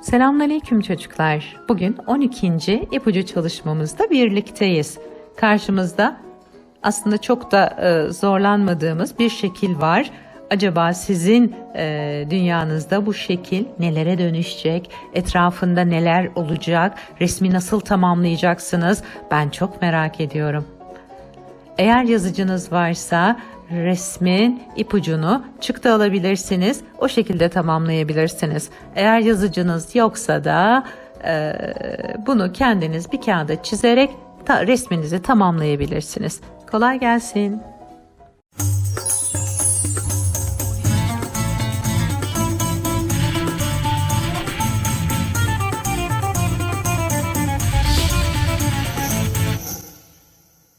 Selamünaleyküm çocuklar. Bugün 12. ipucu çalışmamızda birlikteyiz. Karşımızda aslında çok da e, zorlanmadığımız bir şekil var. Acaba sizin e, dünyanızda bu şekil nelere dönüşecek? Etrafında neler olacak? Resmi nasıl tamamlayacaksınız? Ben çok merak ediyorum. Eğer yazıcınız varsa resmin ipucunu çıktı alabilirsiniz. O şekilde tamamlayabilirsiniz. Eğer yazıcınız yoksa da e, bunu kendiniz bir kağıda çizerek ta, resminizi tamamlayabilirsiniz. Kolay gelsin.